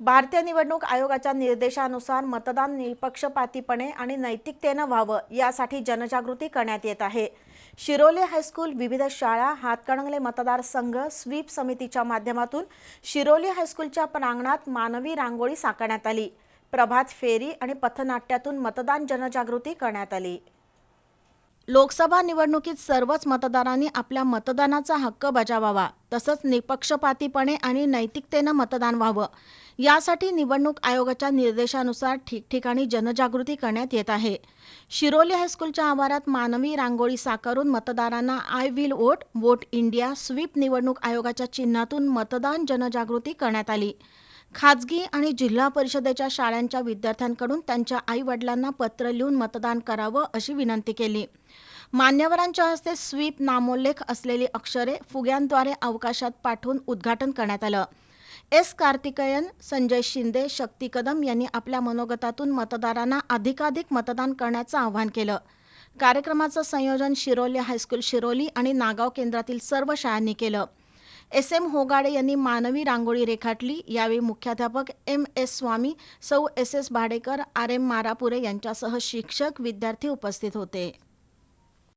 भारतीय निवडणूक आयोगाच्या निर्देशानुसार मतदान निपक्षपातीपणे आणि नैतिकतेनं व्हावं यासाठी जनजागृती करण्यात येत आहे. शिरोली हायस्कूल विविध शाळा हातकणंगले मतदारसंघ स्वीप समितीच्या माध्यमातून शिरोली हायस्कूलच्या प्रांगणात मानवी रांगोळी साकारण्यात आली. प्रभात फेरी आणि पथनाट्यातून मतदान जनजागृती करण्यात आली. लोकसभा निवडणुकीत सर्वच मतदारांनी आपल्या मतदानाचा हक्क बजावावा. तसंच निपक्षपातीपणे आणि नैतिकतेनं मतदान व्हावं. यासाठी निवडणूक आयोगाच्या निर्देशानुसार ठिकठिकाणी जनजागृती करण्यात येत आहे. शिरोली हायस्कूलच्या आवारात मानवी रांगोळी साकारून मतदारांना I will vote vote India SVEEP निवडणूक आयोगाच्या चिन्हातून मतदान जनजागृती करण्यात आली. खाजगी आणि जिल्हा परिषदेच्या शाळांच्या विद्यार्थ्यांकडून त्यांच्या आई वडिलांना पत्र लिहून मतदान करावं अशी विनंती केली. मान्यवरांच्या हस्ते स्वीप नामोल्लेख असलेली अक्षरे फुग्यांद्वारे अवकाशात पाठवून उद्घाटन करण्यात आलं. एस कार्तिकेयन संजय शिंदे शक्ती कदम यांनी आपल्या मनोगतातून मतदारांना अधिकाधिक मतदान करण्याचं आवाहन केलं. कार्यक्रमाचं संयोजन शिरोली हायस्कूल शिरोली आणि नागाव केंद्रातील सर्व शाळांनी केलं. एस एम होगाडे यांनी मानवी रांगोळी रेखाटली. यावेळी मुख्याध्यापक एम एस स्वामी सौ S S Bhadekar R M Marapure यांच्यासह शिक्षक विद्यार्थी उपस्थित होते.